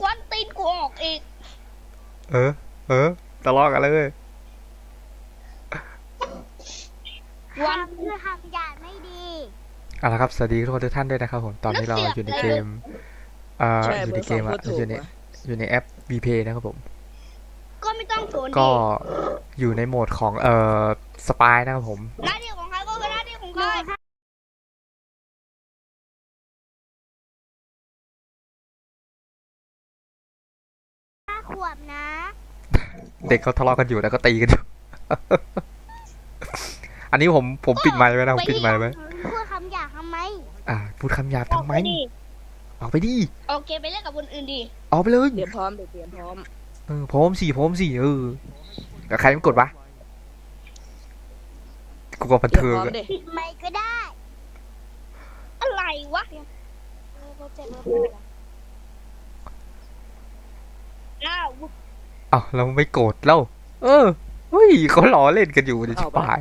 ควันตีนกูออกอีก เออ เออทะเลาะกันเลย วันทำคือทำอย่างไม่ดี เอาละครับ สวัสดีทุกคนทุกท่านด้วยนะครับผม ตอนนี้เราอยู่ในเกมเอ่อใช่อยู่ในเกมอะเบอร์สองพูดถูกอยู่ในว่ะอยู่ในแอป VP นะครับผม ก็ไม่ต้องโสนก็ดิอยู่ในโหมดของเอ่อสปายนะครับผมหน้า เด็กเขาทะเลาะกันอยู่แล้วก็ตีกันอยู่ อันนี้ผมผมปิดไมค์ไว้นะผมปิดไมค์ไว้พูดคำหยาบทำไม อ่าพูดคำหยาบออกทำไปไมดิออกไปดิโอเคไปเล่นกับคนอื่นดิออกไปเลยเตรียมพร้อมเดี๋ยวเตรียมพร้อมเออพร้อมสิพร้อมสิเออกับใครไม่กดวะกูก็บันเตรียมเทิงพร้อมอะเด็ปิดไมค์ก็ได้ อะไรวะอ้าว อ้าวเราไม่โกรธแล้ว เออเฮ้ยเขาล้อเล่นกันอยู่ในชิบหาย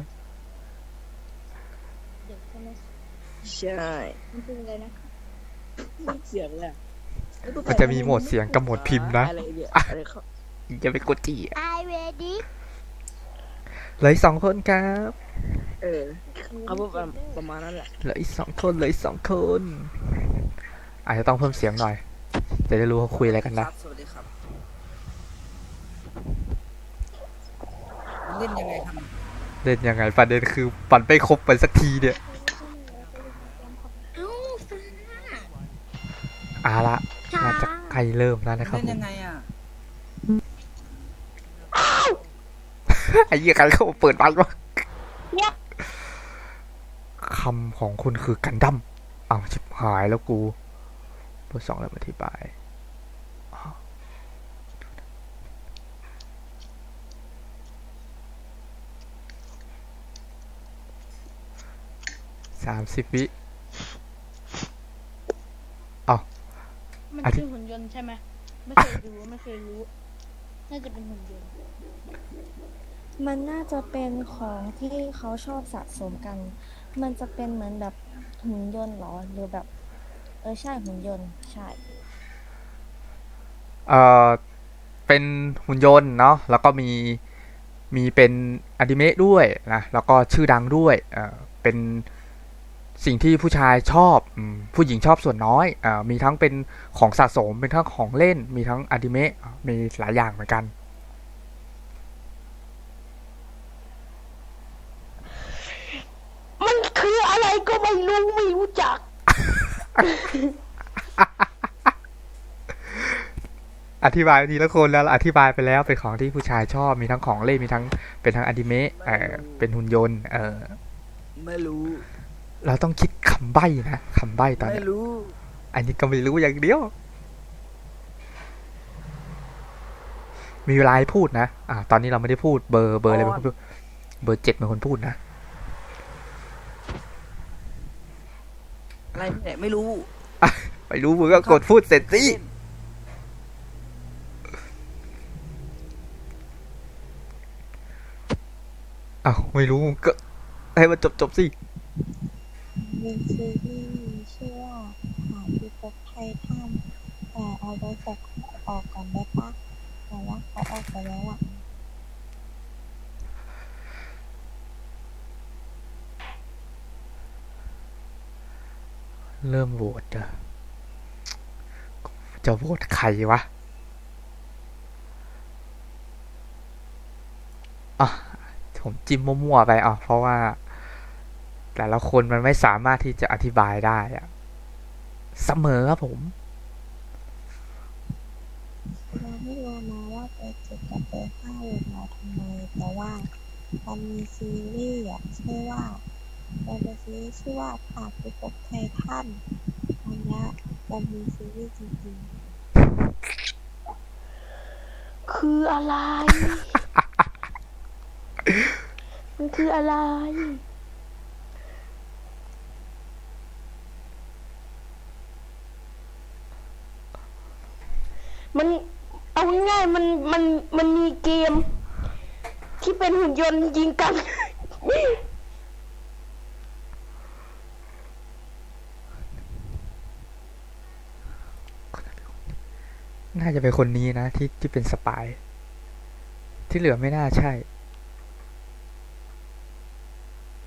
ใช่เสียงแหละมันจะมีโหมดเสียงกับโหมดพิมพ์นะอะไรเนี่ยอะไรเขาอย่าไปกดจีอะ I ready เหลืออีกสองคนครับ เออเขาพูดประประมาณนั้นแหละเหลืออีกสองคนเหลืออีกสองคนอาจจะต้องเพิ่มเสียงหน่อยจะได้รู้ว่าคุยอะไรกันนะ สวัสดีครับ เล่นยังไงครับเล่นยังไงประเด็นคือปั่นไม่ครบไปสักทีเนี่ยเอ้าเอาละน่าจะใกล้เริ่มแล้วนะครับเล่นผยัมงไงอะไอ้เหี้ยใครเข้ามาเปิดบังวะคำของคุณคือกันดั้มอ้าวชิบหายแล้วกูเบอร์สองแล้วอธิบายอ้าว สามสิบวิมันอาทิคือหุ่นยนต์ใช่ไหมไม่เคยดูไม่เคยรู้ น่าจะเป็นหุ่นยนต์ มันน่าจะเป็นของที่เขาชอบสะสมกัน มันจะเป็นเหมือนแบบหุ่นยนต์เหรอหรือแบบ เออใช่หุ่นยนต์ใช่ เอ่อเป็นหุ่นยนต์เนาะแล้วก็มีมีเป็นอนิเมะด้วยนะแล้วก็ชื่อดังด้วยเอ่อเป็น สิ่งที่ผู้ชายชอบอมผู้หญิงชอบส่วนน้อยเอ่อมีทั้งเป็นของสะสมเป็นทั้งของเล่น มีทั้งอนิเมะมีหลายอย่างเหมือนกัน มันคืออะไรก็ไม่รู้ไม่รู้จัก อธิบายทีละคนแล้วอธิบายไปแล้วเป็นของที่ผู้ชายชอบมีทั้งของเล่นมีทั้งเป็นทั้งอนิเมะเออเป็นหุ่นยนต์ เออไม่รู้ เราต้องคิดคำใบ้นะคำใบ้ตอนไม่นี้รู้ อันนี้ก็ไม่รู้อย่างเดียว มีเวลาให้พูดนะ อ่า ตอนนี้เราไม่ได้พูด เบอร์เบอร์อะไรเป็นคนพูดเบอร์เจ็ดเป็นคนพูดนะ อะไรเนี่ยไม่รู้ไม่รู้มึงก็กดพูดเสร็จสิอ้าวไม่รู้มึงก็ให้มันจบจบสิ มีซีรีส์ชื่อว่าหาที่พไททันแต่เอาไว้แฟกออกก่อนได้ปะแต่ว่าเขาออกไปแล้วอะเริ่มโหวตจะจะโหวตใครวะ อะ ผมจิ้มมั่วๆไปอะเพราะว่า แต่ละคนมันไม่สามารถที่จะอธิบายได้อะเสมอครับผมเราไม่รู้นะว่าเบอร์เจ็ดกับเบอร์ห้าโหวตเราทำไมแต่ว่ามันมีซีรีส์อะชื่อว่ามันเป็นซีรีส์ชื่อว่าหาที่พบไททันอันเนี้ยมันมีซีรีส์จริงคืออะไร มันคืออะไร มัน เอาง่ายมันมันมันมีเกม ที่เป็นหุ่นยนต์ยิงกัน น่าจะเป็นคนนี้นะ ที่ที่เป็นสปาย ที่เหลือไม่น่าใช่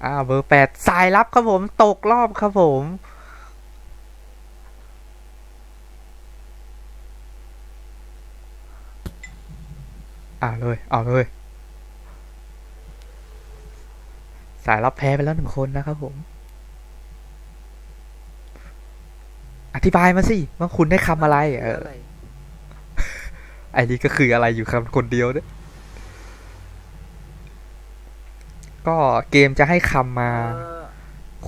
อ้าเบอร์แปดสายลับครับผม ตกรอบครับผม อ่าเลย เอาเลย สายลับแพ้ไปแล้วหนึ่งคนนะครับผม อธิบายมาสิว่าคุณได้คำอะไร เอออะไรไอ้นี่ก็คืออะไรอยู่คำคนเดียวเนี่ยก็เกมจะให้คำมาเออ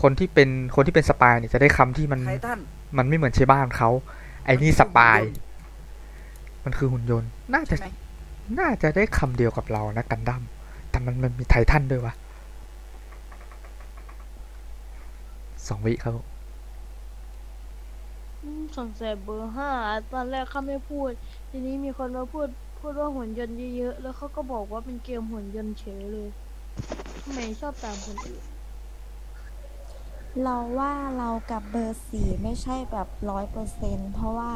คนที่เป็นคนที่เป็นสปายเนี่ยจะได้คำที่มันไททันมันไม่เหมือนใช่บ้านเขาไอ้นี่สปาย มันคือหุ่นยนต์ น่าจะใช่ไหม น่าจะได้คำเดียวกับเรานะกันดั้มแต่มันมันมีไททันด้วยวะสองวิครับผมอืมสงสัยเบอร์ห้าตอนแรกเขาไม่พูด ทีนี้มีคนมาพูดพูดว่าหุ่นยนต์เยอะๆแล้วเขาก็บอกว่าเป็นเกมหุ่นยนต์เฉยเลยทำไมชอบตามคนอื่นเราว่าเรากับเบอร์สี่ไม่ใช่แบบร้อยเปอร์เซ็นเพราะว่า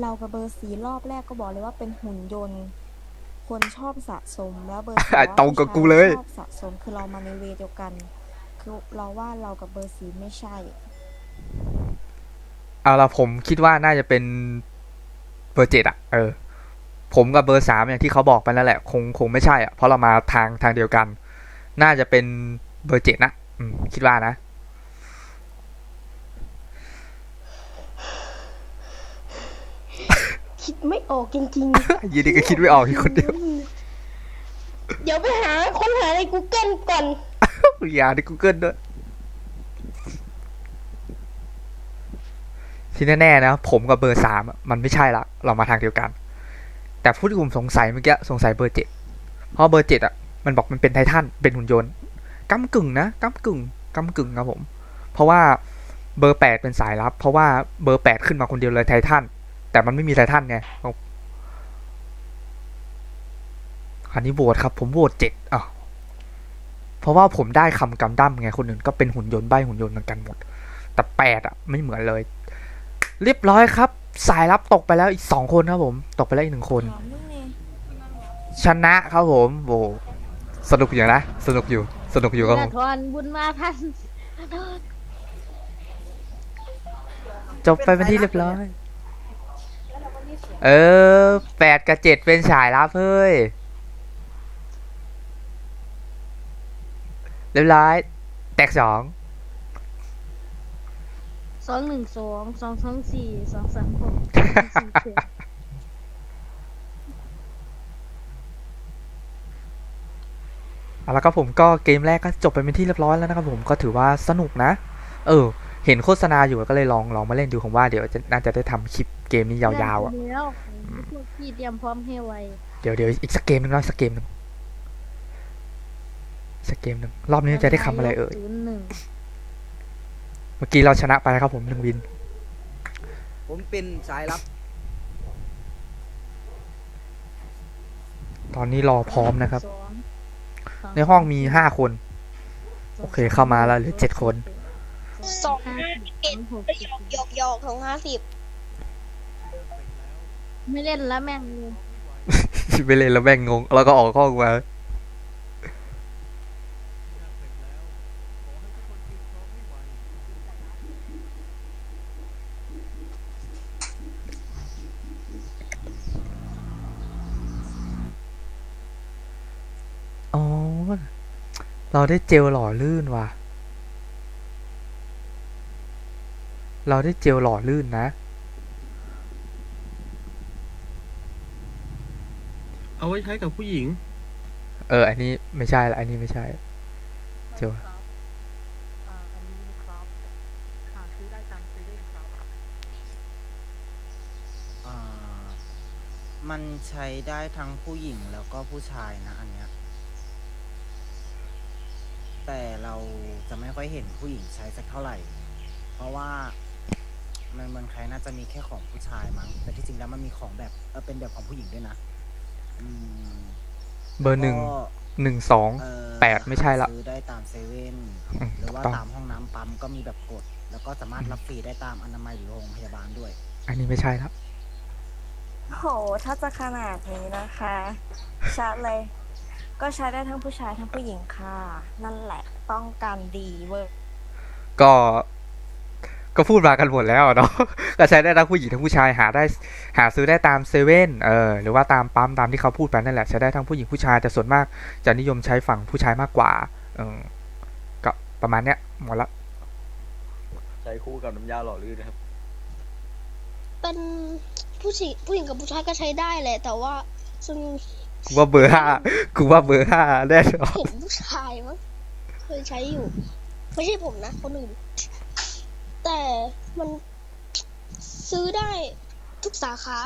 เรากับเบอร์สี่รอบแรกก็บอกเลยว่าเป็นหุ่นยนต์ คนชอบสะสมแล้วเบอร์สี่อะว่าตรงกับกูเลย ชอบสะสมคือเรามาในเวย์เดียวกัน คือเราว่าเรากับเบอร์สี่ไม่ใช่ เอาละผมคิดว่าน่าจะเป็นเบอร์เจ็ดอะเออ ผมกับเบอร์สามอย่างที่เขาบอกไปนั่นแหละ คงคงไม่ใช่อะเพราะเรามาทางทางเดียวกัน น่าจะเป็นเบอร์เจ็ดนะอืมคิดว่านะ คิดไม่ออกจริงยีดีก็คิดไม่ออกอีกคนเดียวๆเดี๋ยวไปหาค้นหาใน Google ก่อน อย่าใน Google ด้วยที่แน่ๆนะ ผมกับเบอร์สามอะมันไม่ใช่ละ เรามาทางเดียวกัน แต่ผู้ที่ผมสงสัยเมื่อกี้สงสัยเบอร์เจ็ดเพราะเบอร์เจ็ดอะมันบอกมันเป็นไททันเป็นหุ่นยนต์ก้ากึ่งนะก้ากึ่งก้ากึ่งครับผม เพราะว่าเบอร์แปดเป็นสายลับ เพราะว่าเบอร์แปดขึ้นมาคนเดียวเลยไททัน แต่มันไม่มีไททันไงอันนี้โหวตครับ ผมโหวตเจ็ดอะเพราะว่าผมได้คำกำดั้มไงคนอื่นก็เป็นหุ่นยนต์ใบหุ่นยนต์เหมือนกันหมด แต่แปดอะ ไม่เหมือนเลย เรียบร้อยครับ สายลับตกไปแล้วอีกสองคนครับผม ตกไปแล้วอีกหนึ่งคนถามมึงเนี่ยชนะครับผมโอ้สนุกอยู่นะ สนุกอยู่ สนุกอยู่ครับผนามทอนบุญมาทันนาทอนจบไปเป็นที่เรียบร้อย เออแปดกับเจ็ดเป็นสายลับเฮ้ยเรียบร้อยแตกสองสองหนึ่งสองสองสองสี่สองสามหกสี่เจ็ดเอาละครับผมก็เกมแรกก็จบไปเป็นที่เรียบร้อยแล้วนะครับผมก็ถือว่าสนุกนะ เออ เห็นโฆษณาอยู่ก็เลยลองลองมาเล่นดูผมว่าเดี๋ยวจะน่าจะได้ทำคลิปเกมนี้ยาวๆอะได้แล้วพวกพี่เตรียมพร้อมให้ไวเดี๋ยวเดี๋ยวอีกสักเกมหนึ่งนะสักเกมหนึ่งสักเกมหนึ่งรอบนี้จะได้คำอะไรเอ่ยศูนย์หนึ่งเมื่อกี้เราชนะไปครับผมหนึ่งวิน ผมเป็นสายลับ ตอนนี้รอพร้อมนะครับสองสในห้องมีห้าคน โอเคเข้ามาแล้วเหลือเจ็ดคน สองห้าห้าสิบเอ็ดหกสิบหยอกหยอกของห้าสิบไม่เล่นแล้วแม่งเลยไปเล่นแล้วแม่งงง แล้วก็ออกห้องมาอ๋อเราได้เจลหล่อลื่นว่ะ เราได้เจลหล่อลื่นนะ เอาไว้ใช้กับผู้หญิง เออ อันนี้ไม่ใช่ละ อันนี้ไม่ใช่ เจลอ่ามันใช้ได้ทั้งผู้หญิงแล้วก็ผู้ชายนะอันเนี้ย แต่เราจะไม่ค่อยเห็นผู้หญิงใช้สักเท่าไหร่ เพราะว่า มันเมืองไทยน่าจะมีแค่ของผู้ชายมั้ง แต่ที่จริงแล้วมันมีของแบบเออเป็นแบบของผู้หญิงด้วยนะอืมเบอร์หนึ่งก็หนึ่งสอง เอ่อแปดไม่ใช่ละ ซื้อได้ตามเซเว่นอืมหรือว่าถูกต้อง ตามห้องน้ำปั๊มก็มีแบบกด แล้วก็สามารถรับฟรีได้ตามอนามัยหรือโรงพยาบาลด้วย อันนี้ไม่ใช่ละอโห ถ้าจะขนาดนี้นะคะ ชัดเลย ก็ใช้ได้ทั้งผู้ชายทั้งผู้หญิงค่ะ นั่นแหละ ป้องกันดีเวอร์ก็ ก็พูดมากันหมดแล้วอะเนาะก็ใช้ได้ทั้งผู้หญิงทั้งผู้ชายหาได้หาซื้อได้ตามเซเว่นเออหรือว่าตามปั๊มตามที่เขาพูดไปนั่นแหละใช้ได้ทั้งผู้หญิงผู้ชายแต่ส่วนมากจะนิยมใช้ฝั่งผู้ชายมากกว่า เออก็ประมาณเนี้ยหมดละใช้คู่กับน้ำยาหล่อลื่นนะครับ เป็นผู้หญิงผู้หญิงกับผู้ชายก็ใช้ได้แหละ แต่ว่าส่วนกูว่าเบอร์ห้ากูว่าเบอร์ห้าแน่นอนเห็นผู้ชายมั้งเคยใช้อยู่ ไม่ใช่ผมนะคนอื่น แต่มันซื้อได้ทุกสาขา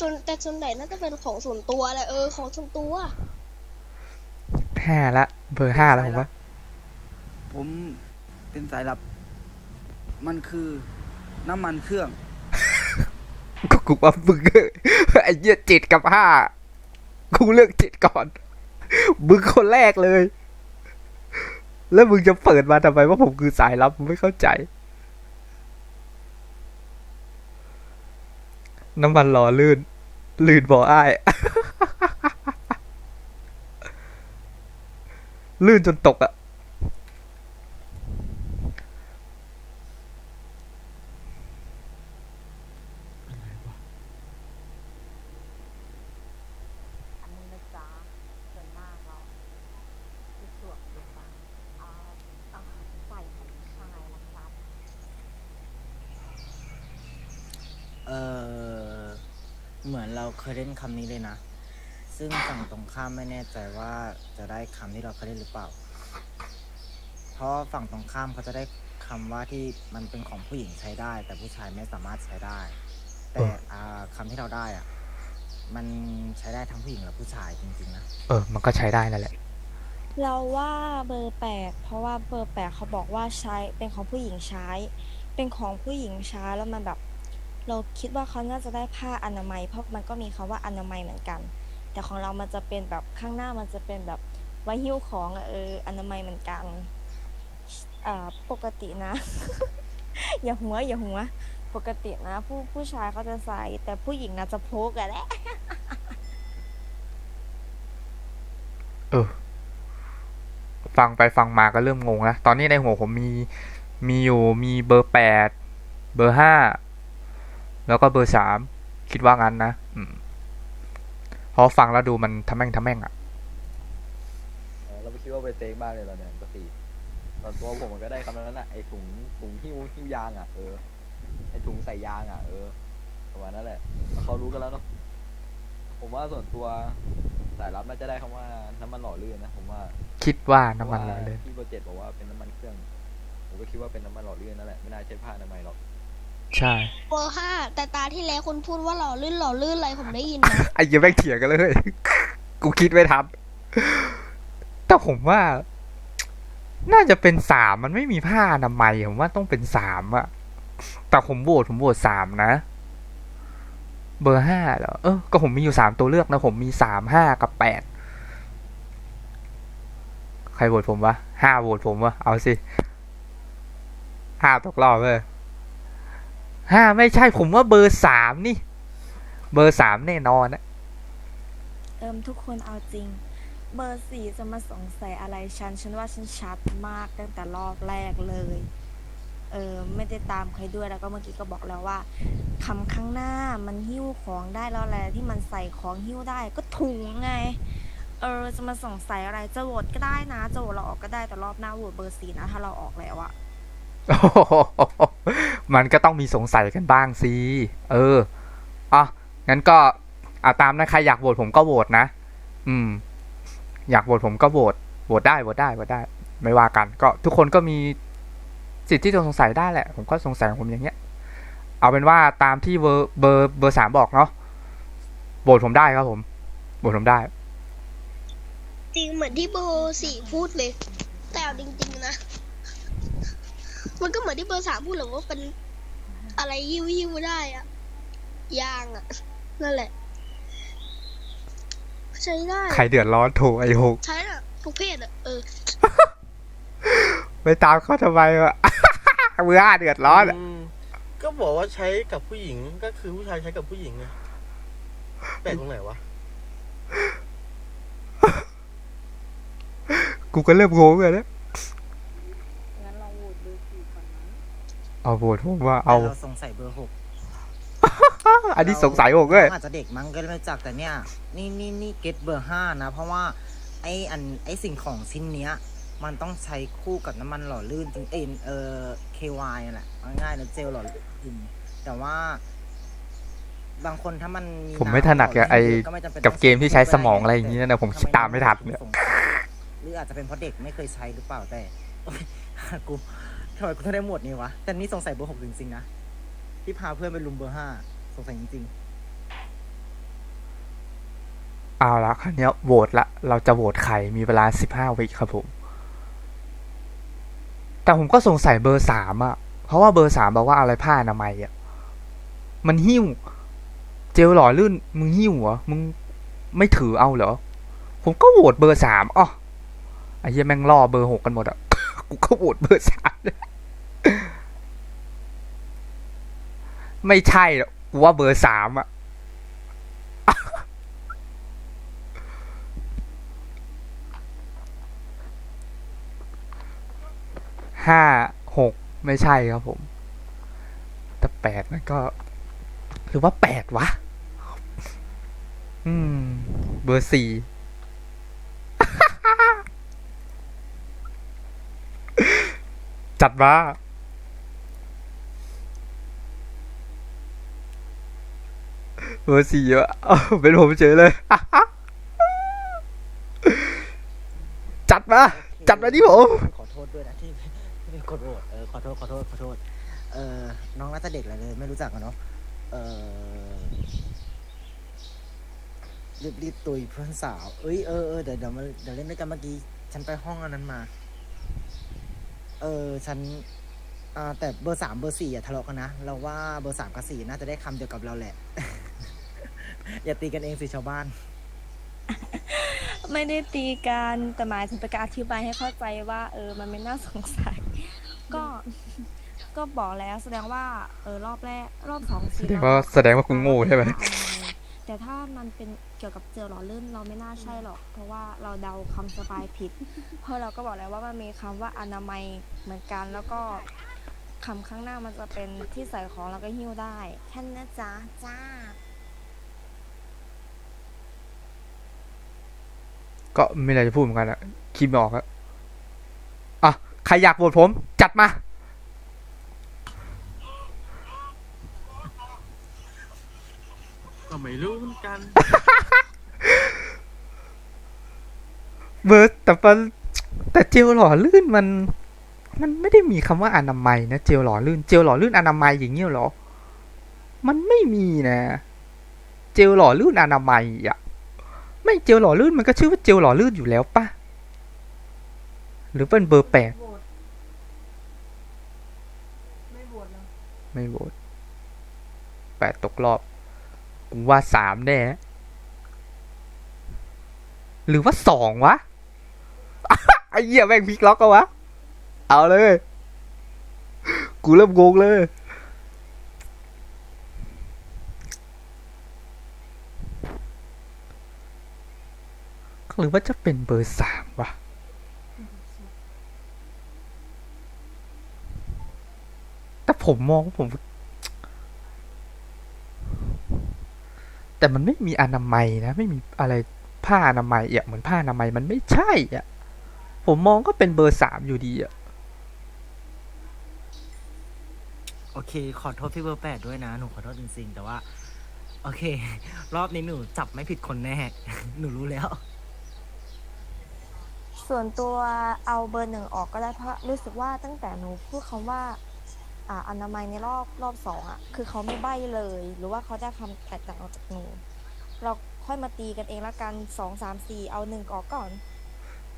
จนแต่ส่วนใหญ่น่าจะเป็นของส่วนตัวแหละเออของส่วนตัวห้าละเบอร์ห้าแล้วผมว่าผมเป็นสายลับ มันคือน้ำมันเครื่องกูกูว่ามึงไอ้เหี้ยเจ็ดกับห้ากูเลือกเจ็ดก่อนมึงคนแรกเลย แล้วมึงจะเปิดมาทำไมว่าผมคือสายลับมึงไม่เข้าใจ น้ำมันหล่อลื่น ลื่นบ่ออ้าย ลื่นจนตกอะ อันนี้นะจ๊ะส่วนมากเราคือสวมดูฟังอ่าอ่าใส่ของชายนะครับ เออ เหมือนเราเคยเล่นคำนี้เลยนะ ซึ่งฝั่งตรงข้ามไม่แน่ใจว่าจะได้คำที่เราเคยเล่นหรือเปล่า เพราะฝั่งตรงข้ามเขาจะได้คำว่าที่มันเป็นของผู้หญิงใช้ได้ แต่ผู้ชายไม่สามารถใช้ได้ แต่อ่าคำที่เราได้อะมันใช้ได้ทั้งผู้หญิงและผู้ชายจริงๆนะ เออ มันก็ใช้ได้นั่นแหละ เราว่าเบอร์แปดเพราะว่าเบอร์แปดเขาบอกว่าใช้เป็นของผู้หญิงใช้ เป็นของผู้หญิงใช้แล้วมันแบบ เราคิดว่าเขาน่าจะได้ผ้าอนามัย เพราะมันก็มีคำว่าอนามัยเหมือนกัน แต่ของเรามันจะเป็นแบบข้างหน้ามันจะเป็นแบบไว้หิ้วของอะเอออนามัยเหมือนกันปกตินะ อย่าหัวอย่าหัว ปกตินะ ผู้ผู้ชายเขาจะใส่แต่ผู้หญิงน่าจะพกอะแหละเออ ฟังไปฟังมาก็เริ่มงงแล้วตอนนี้ในหัวผมมีมีอยู่มีเบอร์แปดเบอร์ห้า แล้วก็เบอร์สามคิดว่างั้นนะอืมเพราะฟังแล้วดูมันทำแม่งทำแม่งอะเออเราไม่คิดว่าไปเต็งมากเลยเราเนี่ยปกติตอนตัวผมมันก็ได้คำนั้นน่ะไอถุงถุงหิ้วหิ้วยางอะเออไอถุงใส่ยางอะเออประมาณนั้นแหละเขารู้กันแล้วเนาะผมว่าส่วนตัวสายลับน่าจะได้คำว่าน้ำมันหล่อลื่นนะผมว่า คิดว่าน้ำมันหล่อพราะว่าเลยที่โปรเจกต์บอกว่าเป็นน้ำมันเครื่องผมก็คิดว่าเป็นน้ำมันหล่อลื่นนั่นแหละไม่น่าใช่ผ้าอนามัยหรอก ใช่ เบอร์ห้าแต่ตาที่แล้วคุณพูดว่าหล่อลื่นหล่อลื่นอะไรผมได้ยินนะไอ้เหี้ยังแม่งเถียงกันเลย กูคิดไม่ทันแต่ผมว่า น่าจะเป็นสามมันไม่มีผ้าอนามัยผมว่าต้องเป็นสามอะแต่ผมโหวตผมโหวตสามนะ เบอร์ห้าเหรอเออก็ผมมีอยู่สามตัวเลือกนะ ผมมีสามห้ากับแปดใครโหวตผมวะห้าโหวตผมวะเอาสิห้าตกรอบเลย ห้าไม่ใช่ผมว่าเบอร์สามนี่ เบอร์สามแน่นอนนะเอิมทุกคนเอาจริง เบอร์สี่จะมาสงสัยอะไรฉัน ฉันว่าฉันชัดมากตั้งแต่รอบแรกเลย เออไม่ได้ตามใครด้วยแล้วก็เมื่อกี้ก็บอกแล้วว่าคำข้างหน้ามันหิ้วของได้แล้วอะไรที่มันใส่ของหิ้วได้ก็ถุงไง เออจะมาสงสัยอะไรจะโหวตก็ได้นะจะโหวตเราออกก็ได้แต่รอบหน้าโหวตเบอร์สี่นะถ้าเราออกแล้วอะ มันก็ต้องมีสงสัยกันบ้างสิเอออะงั้นก็อะตามนะใครอยากโหวตผมก็โหวตนะ อืม อยากโหวตผมก็โหวตโหวตได้โหวตได้โหวตได้ ไม่ว่ากัน ก็ทุกคนก็มีสิทธิ์ที่จะสงสัยได้แหละ ผมก็สงสัยของผมอย่างเงี้ย เอาเป็นว่าตามที่เบอร์เบอร์เบอร์สามบอกเนาะโหวตผมได้ครับผมโหวตผมได้ จริงเหมือนที่เบอร์สี่พูดเลย แต่จริง ๆ นะ มันก็เหมือนที่เบอร์สามพูดหรือว่าเป็นอะไรยิวยิวๆได้อะยางอะนั่นแหละ ใช้ได้ใครเดือดร้อนโทรไอหกใช้อะทุกเพศอะเออไปตามเขาทำไมวะเมื่อห้าเดือดร้อนอะอืมก็บอกว่าใช้กับผู้หญิงก็คือผู้ชายใช้กับผู้หญิงไงแปลกตรงไหนวะกูก็เริ่มงงเลยนะ งั้นเราโหวตเบอร์สี่ก่อนนะ เอาโหวตผมว่าเอา แต่เราสงสัยเบอร์หกอันนี้สงสัยผมเลยน้องอาจจะเด็กมั้งก็ไม่รู้จักแต่เนี่ยนี่นี่นี่เก็ตเบอร์ห้านะ เพราะว่าไออันไอสิ่งของชิ้นเนี้ย มันต้องใช้คู่กับน้ำมันหล่อลื่นจริงเอ็นเออ KY นั่นแหละเอาง่ายๆนะเจลหล่อลื่นแต่ว่า บางคนถ้ามันผมไม่ถนัดกับไอ้ก็ไม่จำเป็นกับต้องเกมที่ใช้สมองอะไรอย่างนี้นะผมคิดตามไม่ทันเนี่ยสงสัยหรืออาจจะเป็นเพราะเด็กไม่เคยใช้หรือเปล่าแต่ กู ทำไมกูต้องได้หมวดนี้วะ แต่นี่สงสัยเบอร์หกจริงๆนะ ที่พาเพื่อนไปลุมเบอร์ห้าสงสัยจริงเอาละคราวเนี้ยโหวตละ เราจะโหวตใครมีเวลาสิบห้าวิครับผม แต่ผมก็สงสัยเบอร์สามอะเพราะว่าเบอร์สามบอกว่าอะไรผ้าอนามัยอะมันหิ้ว เจลหล่อลื่น มึงหิ้วเหรอ มึงไม่ถือเอาเหรอ ผมก็โหวตเบอร์สามอ๋อไอ้เหี้ยแม่งล่อเบอร์หกกันหมดอะกูก็โหวตเบอร์สามเลย ไม่ใช่หรอกกูว่าเบอร์สามอะห้าหกไม่ใช่ครับผม แต่แปดนั่นก็ หรือว่าแปดวะ อืม เบอร์สี่จัดมา เบอร์สี่อะเป็นผมเฉยเลย จัดมา จัดมาที่ผม ขอโทษด้วยนะที่ที่กดโหวตเออขอโทษขอโทษขอโทษ เออน้องน่าจะเด็กเลย ไม่รู้จักกันเนาะเออรีบรีบตุยเพื่อนสาว เอ้ยเออเออเดี๋ยวเดี๋ยวมาเดี๋ยวเล่นด้วยกันเมื่อกี้ ฉันไปห้องอันนั้นมา เออ ฉันอ่าแต่เบอร์สามเบอร์สี่อย่าทะเลาะกันนะ เราว่าเบอร์สามกับสี่น่าจะได้คำเดียวกับเราแหละ อย่าตีกันเองสิชาวบ้าน ไม่ได้ตีกันแต่หมายถึงเป็นการอธิบายให้เข้าใจว่า เออ มันไม่น่าสงสัย ก็ก็บอกแล้วแสดงว่าเออรอบแรกรอบสองแสสี่ดงว่าแสดงว่ากูโง่ใช่ไหมแต่ถ้ามันเป็นเกี่ยวกับเจลหล่อลื่นเราไม่น่าใช่หรอก เพราะว่าเราเดาคำสปายผิด เพราะเราก็บอกแล้วว่ามันมีคำว่าอนามัยเหมือนกันแล้วก็คำข้างหน้ามันจะเป็นที่ใส่ของแล้วก็หิ้วได้แค่นั้นนะจ๊ะจ้า ก็ไม่อะไรจะพูดเหมือนกันอะคิดไม่ออกอะอะใครอยากโหวตผม จัดมา ก็ไม่รู้เหมือนกัน เบอร์แต่มันแต่เจลหล่อลื่นมัน มันไม่ได้มีคำว่าอนามัยนะเจลหล่อลื่นเจลหล่อลื่นอนามัยอย่างเงี้ยเหรอ มันไม่มีนะ เจลหล่อลื่นอนามัยอะ ไม่เจลหล่อลื่นมันก็ชื่อว่าเจลหล่อลื่นอยู่แล้วปะหรือเป็นเบอร์แปดไม่โหวตแล้วไม่โหวตแปดตกรอบกูว่าสามแน่หรือว่าสองวะไอ้เหี้ยแม่งพลิกล็อกก็วะ เอาเลย กูเริ่มงงเลย หรือว่าจะเป็นเบอร์สามวะแต่ผมมองผม แต่มันไม่มีอนามัยนะ ไม่มีอะไรผ้าอนามัยอะเหมือนผ้าอนามัยมันไม่ใช่อะ ผมมองก็เป็นเบอร์สามอยู่ดีอะโอเค ขอโทษพี่เบอร์แปดด้วยนะ หนูขอโทษจริงๆ แต่ว่า โอเค รอบนี้หนูจับไม่ผิดคนแน่ หนูรู้แล้ว ส่วนตัวเอาเบอร์หนึ่งออกก็ได้เพราะรู้สึกว่าตั้งแต่หนูพูดคำว่าอ่าอนามัยในรอบรอบสองอะ คือเขาไม่ใบ้เลย หรือว่าเขาได้คำแตกต่างออกจากหนู เราค่อยมาตีกันเองละกันสองสามสี่เอาหนึ่งออกก่อน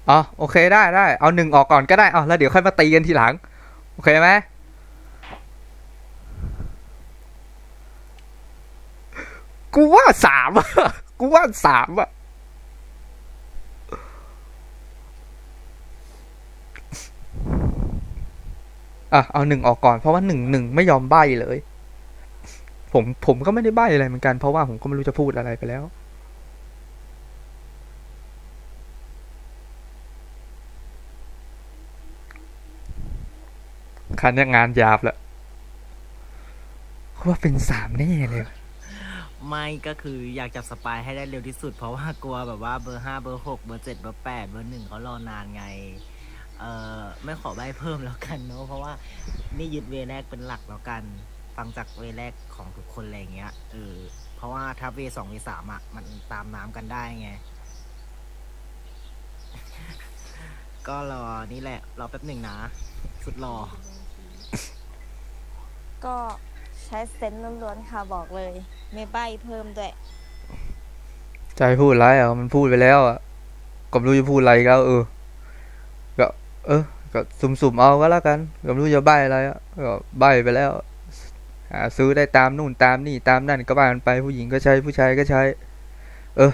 อ๋อโอเคได้ได้เอาหนึ่งออกก่อนก็ได้เอแล้วเดี๋ยวค่อยมาตีกันทีหลัง โอเคไหมกูว่าสามอะกูว่าสามอะ อะเอาหนึ่งออกก่อนเพราะว่าหนึ่งหนึ่งไม่ยอมใบเลย ผมผมก็ไม่ได้ใบ้อะไรเหมือนกันเพราะว่าผมก็ไม่รู้จะพูดอะไรไปแล้วคันนี้งานยาบแล้วว่าเป็นสามแน่เลย ไม่ก็คืออยากจับสปายให้ได้เร็วที่สุด เพราะว่ากลัวแบบว่าเบอร์ห้าเบอร์หกเบอร์เจ็ดเบอร์แปดเบอร์หนึ่งเขารอนานไง เอ่อไม่ขอใบเพิ่มแล้วกันเนอะเพราะว่านี่ยึดเวแรกเป็นหลักแล้วกัน ฟังจากเวแรกของทุกคนอะไรอย่างเงี้ยเออเพราะว่าถ้าเวสองเวสามอะมันตามน้ำกันได้ไง ก็รอนี่แหละ รอแป๊บหนึ่งนะ สุดรอ ก็ใช้เซนส์ล้วนๆค่ะบอกเลย ไม่ใบเพิ่มด้วย ใจะให้พูดอะไรอะมันพูดไปแล้วอะก็ไม่รู้จะพูดอะไรอีกแล้วเออก็ เออ ก็สุ่มๆเอาก็แล้วกันก็ไม่รู้จะใบอะไรก็ใบไปแล้วหาซื้อได้ตามนู่นตามนี่ตามนั่นก็บ้านไปผู้หญิงก็ใช้ผู้ชายก็ใช้ เออ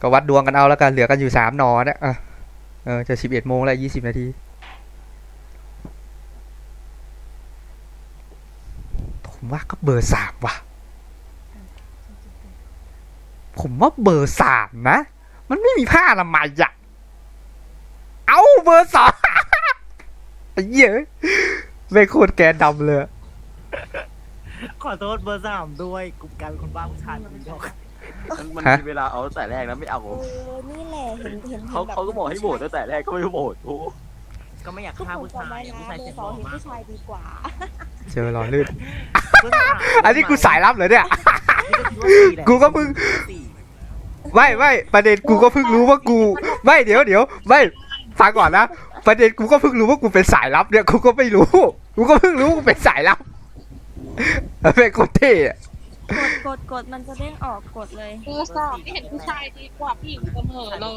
ก็วัดดวงกันเอาแล้วกันเหลือกันอยู่สามนอเนี่ยอะเออจะสิบเอ็ดโมงแล้วยี่สิบนาทีผมว่าก็เบอร์สามว่ะ ผมว่าเบอร์สามนะ มันไม่มีผ้าอนามัยอะ เอาเบอร์สองไอ้เหี้ยไม่โคตรแกนดำเลย ขอโทษเบอร์สามด้วยกูกลายเป็นคนบ้าผู้ชายคนเดียวมันมันฮะ มีเวลาเอาตั้งแต่แรกนะไม่เอา เออ นี่แหละ เห็นเห็นเขาแบบเขาก็บอกให้โหวตตั้งแต่แรกก็ไม่โหวตโอ้ก็ไม่อยากก็ฆ่าผมผู้จำชาไว้ยนะผู้ชายเบอเจ็บร์สบอองกเห็นมากผู้ชายดีกว่า เจอหล่อลื่นเพิ่งถามอันนี้กูสายลับเหรอเนี่ย นี่ก็คิดว่าสี่แหละกูก็เพิ่ง สี่ไม่ไม่ประเด็นกูก็เพิ่งรู้ว่ากู ไม่เดี๋ยวเดี๋ยวไม่ ฟังก่อนนะประเด็นกูก็เพิ่งรู้ว่ากูเป็นสายลับเนี่ยกูก็ไม่รู้ กูก็เพิ่งรู้ว่ากูเป็นสายลับเป็นคนเท่อะกดกดกดมันจะเด้งออกกดเลยเบอร์สองไม่เห็นผู้ชายดีกว่าผู้หญิงเสมอเลย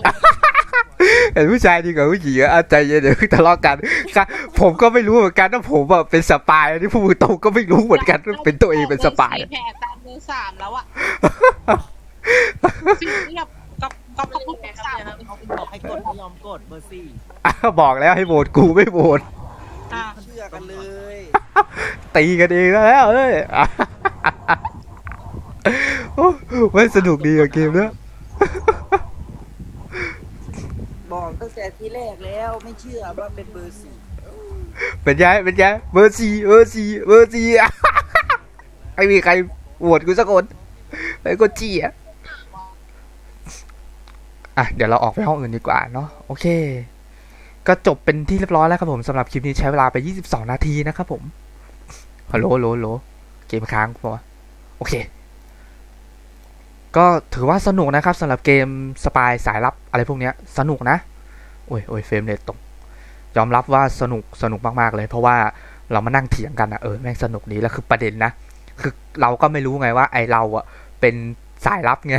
เห็นผู้ชายดีกว่าผู้หญิงอะอะใจเย็นเดี๋ยวทะเลาะกันค่ะผมก็ไม่รู้เหมือนกันว่าผมอะเป็นสปายอันนี้ผู้มือตรงก็ไม่รู้เหมือนกันว่าเป็นตัวเองเป็นสปายบอร์สี่แผ่ตามเบอร์สามแล้วอะสิ่งที่แบบ กับกับกับผู้สามเขาบอกให้กดไม่ยอมกดเบอร์สี่อะบอกแล้วให้โหวตกูไม่โหวตอะเชื่อกันเลยตีกันเองแล้วเอ้ยอะโอ้ไม่สนุกดีกับเกมเนี้ยบอกตั้งแต่ทีแรกแล้วไม่เชื่อว่าเป็นเบอร์สี่เป็นไงเป็นไงเบอร์สี่เบอร์สี่เบอร์สี่อะไม่มีใครโหวตกูสักคนไอ้ก็จี้อะ อะเดี๋ยวเราออกไปห้องอื่นดีกว่าเนาะโอเค ก็จบเป็นที่เรียบร้อยแล้วครับผมสำหรับคลิปนี้ใช้เวลาไป 22 นาทีนะครับผมฮัลโหลโหลโหลเกมค้างปะวะโอเค ก็ถือว่าสนุกนะครับสำหรับเกมสปายสายลับอะไรพวกเนี้ยสนุกนะโอ้ยโอ้ยเฟรมเรทตกยอมรับว่าสนุกสนุกมากๆเลย เพราะว่าเรามานั่งเถียงกันอะเออแม่งสนุกดีแล้วคือประเด็นนะ คือเราก็ไม่รู้ไงว่าไอเราอะเป็น สายลับไง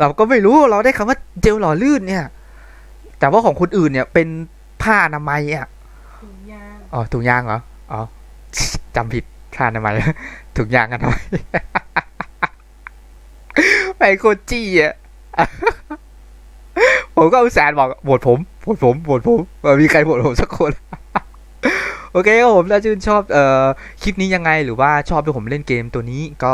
เราก็ไม่รู้เราได้คำว่าเจลหล่อลื่นเนี่ย แต่ว่าของคนอื่นเนี่ย เป็นผ้าอนามัยอะอ๋อถุงยางเหรออ๋อจำผิดผ้าอนามัยถุงยางอนามัยไอโคตรจี้อะผมก็อุตส่าห์บอกโหวตผมโหวตผมโหวตผมเออมีใครโหวตผมสักคน โอเคครับผมถ้าชื่นชอบเอ่อคลิปนี้ยังไงหรือว่าชอบที่ผมเล่นเกมตัวนี้ก็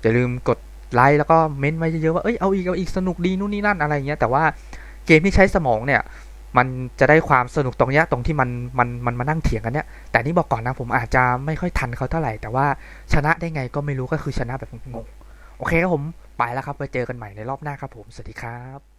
อย่าลืมกด ไลค์แล้วก็เม้นต์ไว้เยอะๆว่าเอ้ยเอาอีกเอาอีกสนุกดีนู่นนี่นั่นอะไรเงี้ยแต่ว่าเกมที่ใช้สมองเนี่ยมันจะได้ความสนุกตรงเนี้ยตรงที่มันมันมันมานั่งเถียงกันเนี่ยแต่นี่บอกก่อนนะผมอาจจะไม่ค่อยทันเขาเท่าไหร่ แต่ว่าชนะได้ไงก็ไม่รู้ก็คือชนะแบบงงโอเคครับผมไปแล้วครับไปเจอกันใหม่ในรอบหน้าครับผมสวัสดีครับ